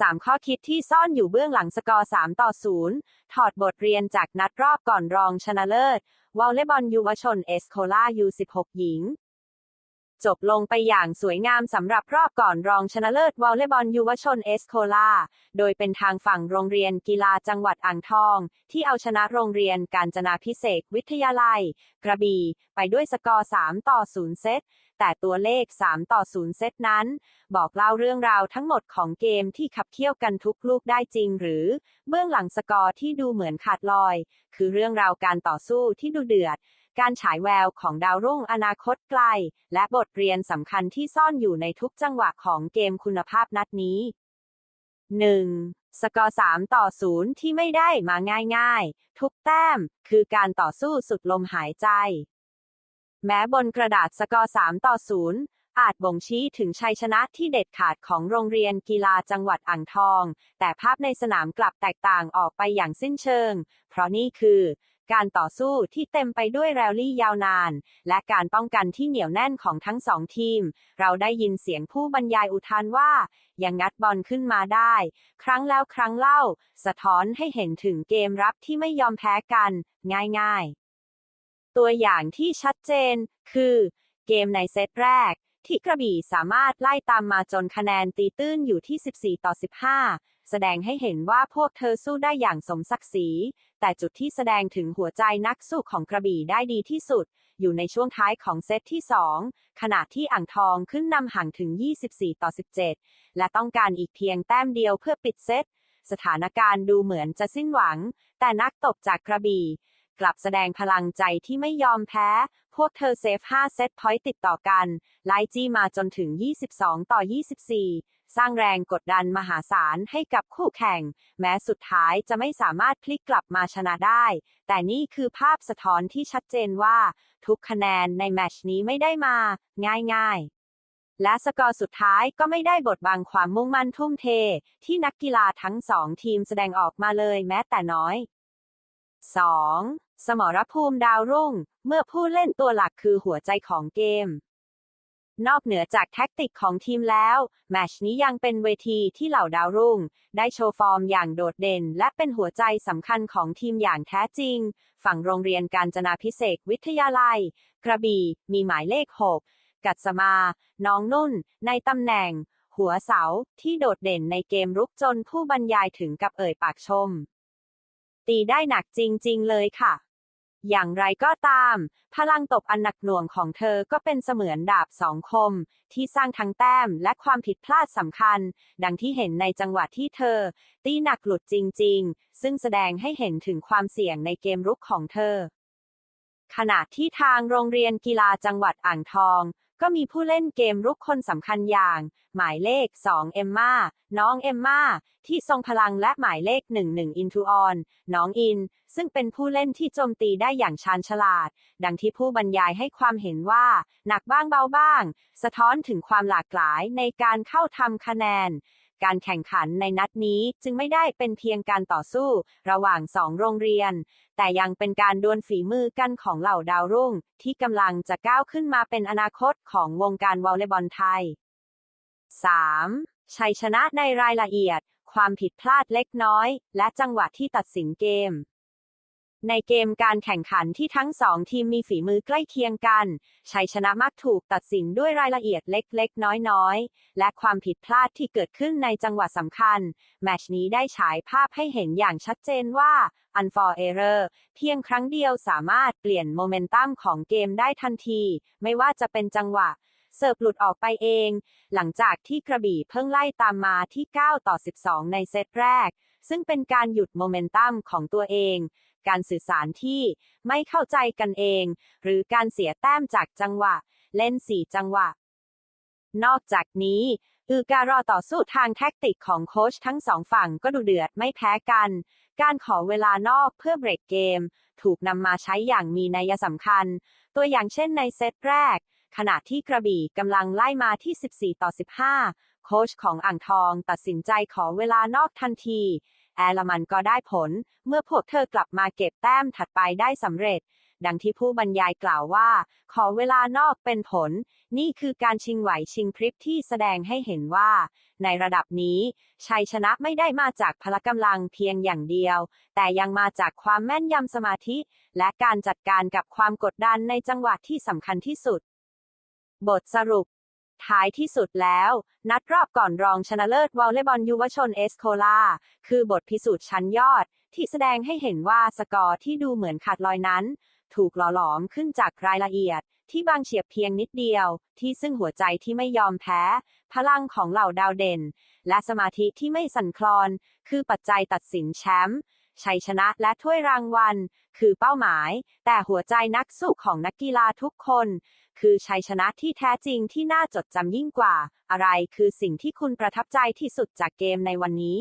3 ข้อคิดที่ซ่อนอยู่เบื้องหลังสกอร์ 3 ต่อ 0 ถอดบทเรียนจากนัดรอบก่อนรองชนะเลิศ วอลเลย์บอลยูวชนเอสโคลายู16 หญิง จบลงไปอย่างสวยงามสำหรับรอบก่อนรองชนะเลิศวอลเลย์บอลยูวชนเอสโคลา โดยเป็นทางฝั่งโรงเรียนกีฬาจังหวัดอ่างทอง ที่เอาชนะโรงเรียนการจนาพิเศษวิทยาลัย กระบี่ ไปด้วยสกอร์ 3 ต่อ 0 เซตแต่ตัวเลข 3 ต่อ 0 เซตนั้น บอกเล่าเรื่องราวทั้งหมดของเกมที่ขับเคี่ยวกันทุกลูกได้จริงหรือ เบื้องหลังสกอร์ที่ดูเหมือนขาดลอย คือเรื่องราวการต่อสู้ที่ดูเดือด การฉายแววของดาวรุ่งอนาคตไกล และบทเรียนสำคัญที่ซ่อนอยู่ในทุกจังหวะของเกมคุณภาพนัดนี้ 1. สกอร์ 3 ต่อ 0 ที่ไม่ได้มาง่ายๆ ทุกแต้ม คือการต่อสู้สุดลมหายใจ แม้บนกระดาษสกอร์ 3 ต่อ 0อาจบ่งชี้ถึงชัยชนะที่เด็ดขาดของโรงเรียนกีฬาจังหวัดอ่างทอง แต่ภาพในสนามกลับแตกต่างออกไปอย่างสิ้นเชิง เพราะนี่คือการต่อสู้ที่เต็มไปด้วยแรลลี่ยาวนาน และการป้องกันที่เหนียวแน่นของทั้งสองทีม เราได้ยินเสียงผู้บรรยายอุทานว่า ยังงัดบอลขึ้นมาได้ ครั้งแล้วครั้งเล่า สะท้อนให้เห็นถึงเกมรับที่ไม่ยอมแพ้กัน ง่ายๆ ตัวอย่างที่ชัดเจน คือ เกมในเซตแรก ที่กระบี่สามารถไล่ตามมาจนคะแนนตีตื้นอยู่ที่ 14 ต่อ 15 แสดงให้เห็นว่าพวกเธอสู้ได้อย่างสมศักดิ์ศรี แต่จุดที่แสดงถึงหัวใจนักสู้ของกระบี่ได้ดีที่สุด อยู่ในช่วงท้ายของเซตที่ 2 ขณะที่อ่างทองขึ้นนำห่างถึง 24 ต่อ 17 และต้องการอีกเพียงแต้มเดียวเพื่อปิดเซต สถานการณ์ดูเหมือนจะสิ้นหวัง แต่นักตบจากกระบี่ กลับแสดงพลังใจที่ไม่ยอมแพ้ พวกเธอเซฟ 5 เซตพอยต์ติดต่อกัน ไล่จี้มาจนถึง 22 ต่อ 24 สร้างแรงกดดันมหาศาลให้กับคู่แข่ง แม้สุดท้ายจะไม่สามารถพลิกกลับมาชนะได้ แต่นี่คือภาพสะท้อนที่ชัดเจนว่า ทุกคะแนนในแมชนี้ไม่ได้มา ง่าย ๆและสกอร์สุดท้ายก็ไม่ได้บดบังความมุ่งมั่นทุ่มเท ที่นักกีฬาทั้งสองทีมแสดงออกมาเลยแม้แต่น้อย 2. สมรภูมิดาวรุ่ง เมื่อผู้เล่นตัวหลักคือหัวใจของเกม นอกเหนือจากแท็กติกของทีมแล้ว แมชนี้ยังเป็นเวทีที่เหล่าดาวรุ่ง ได้โชว์ฟอร์มอย่างโดดเด่น และเป็นหัวใจสำคัญของทีมอย่างแท้จริง ฝั่งโรงเรียนการจนาพิเศษวิทยาลัย กระบี่ มีหมายเลข 6 กัตสมา น้องนุ่น ในตำแหน่ง หัวเสาที่โดดเด่นในเกมรุกจนผู้บรรยายถึงกับเอ่ยปากชม ตีได้หนักจริง ๆ เลยค่ะ อย่างไรก็ตาม พลังตบอันหนักหน่วงของเธอก็เป็นเสมือนดาบสองคม ที่สร้างทั้งแต้มและความผิดพลาดสำคัญ ดังที่เห็นในจังหวะที่เธอ ตีหนักหลุดจริง ๆ ซึ่งแสดงให้เห็นถึงความเสี่ยงในเกมรุกของเธอ ขณะที่ทางโรงเรียนกีฬาจังหวัดอ่างทอง ก็มีผู้เล่นเกมรุกคนสำคัญอย่าง หมายเลข 2 เอมมาน้องเอมมาที่ทรงพลังและหมายเลข 11 อินทูออน น้องอิน ซึ่งเป็นผู้เล่นที่โจมตีได้อย่างชาญฉลาด ดังที่ผู้บรรยายให้ความเห็นว่า หนักบ้างเบาบ้าง สะท้อนถึงความหลากหลายในการเข้าทำคะแนน การแข่งขันในนัดนี้จึงไม่ได้เป็นเพียงการต่อสู้ ระหว่างสองโรงเรียน แต่ยังเป็นการดวลฝีมือกันของเหล่าดาวรุ่ง ที่กำลังจะก้าวขึ้นมาเป็นอนาคตของวงการวอลเลย์บอลไทย 3. ชัยชนะในรายละเอียด ความผิดพลาดเล็กน้อย และจังหวะที่ตัดสินเกม ในเกมการแข่งขันที่ทั้งสองทีมมีฝีมือใกล้เคียงกัน ชัยชนะมักถูกตัดสินด้วยรายละเอียดเล็กๆ น้อยๆ และความผิดพลาดที่เกิดขึ้นในจังหวะสำคัญ แมชนี้ได้ฉายภาพให้เห็นอย่างชัดเจนว่า unfor error เพียงครั้งเดียวสามารถเปลี่ยนโมเมนตัมของเกมได้ทันที ไม่ว่าจะเป็นจังหวะเสิร์ฟหลุดออกไปเอง หลังจากที่กระบี่เพิ่งไล่ตามมาที่ 9 ต่อ 12 ในเซตแรก ซึ่งเป็นการหยุดโมเมนตัมของตัวเอง การสื่อสารที่ไม่เข้าใจกันเอง หรือการเสียแต้มจากจังหวะ เล่น4จังหวะ นอกจากนี้อือการรอต่อสู้ทางแท็กติกของโค้ชทั้งสองฝั่งก็ดูเดือดไม่แพ้กัน การขอเวลานอกเพื่อเบรกเกม ถูกนำมาใช้อย่างมีนัยสำคัญ ตัวอย่างเช่นในเซตแรก ขณะที่กระบี่กำลังไล่มาที่ 14 ต่อ 15 โค้ชของอ่างทองตัดสินใจขอเวลานอกทันที แอละมันก็ได้ผล เมื่อพวกเธอกลับมาเก็บแต้มถัดไปได้สำเร็จ ดังที่ผู้บรรยายกล่าวว่า ขอเวลานอกเป็นผล นี่คือการชิงไหวชิงพริบที่แสดงให้เห็นว่า ในระดับนี้ ชัยชนะไม่ได้มาจากพละกำลังเพียงอย่างเดียว แต่ยังมาจากความแม่นยำสมาธิ และการจัดการกับความกดดันในจังหวะที่สำคัญที่สุด บทสรุป ท้ายที่สุดแล้ว นัดรอบก่อนรองชนะเลิศวอลเลย์บอลยุวชนเอสโคลา คือบทพิสูจน์ชั้นยอด ที่แสดงให้เห็นว่าสกอร์ที่ดูเหมือนขาดลอยนั้น ถูกหล่อหลอมขึ้นจากรายละเอียด ที่บางเฉียบเพียงนิดเดียว ที่ซึ่งหัวใจที่ไม่ยอมแพ้ พลังของเหล่าดาวเด่น และสมาธิที่ไม่สั่นคลอน คือปัจจัยตัดสินแชมป์ ชัยชนะและถ้วยรางวัล คือเป้าหมาย แต่หัวใจนักสู้ของนักกีฬาทุกคน คือชัยชนะที่แท้จริงที่น่าจดจำยิ่งกว่า อะไรคือสิ่งที่คุณประทับใจที่สุดจากเกมในวันนี้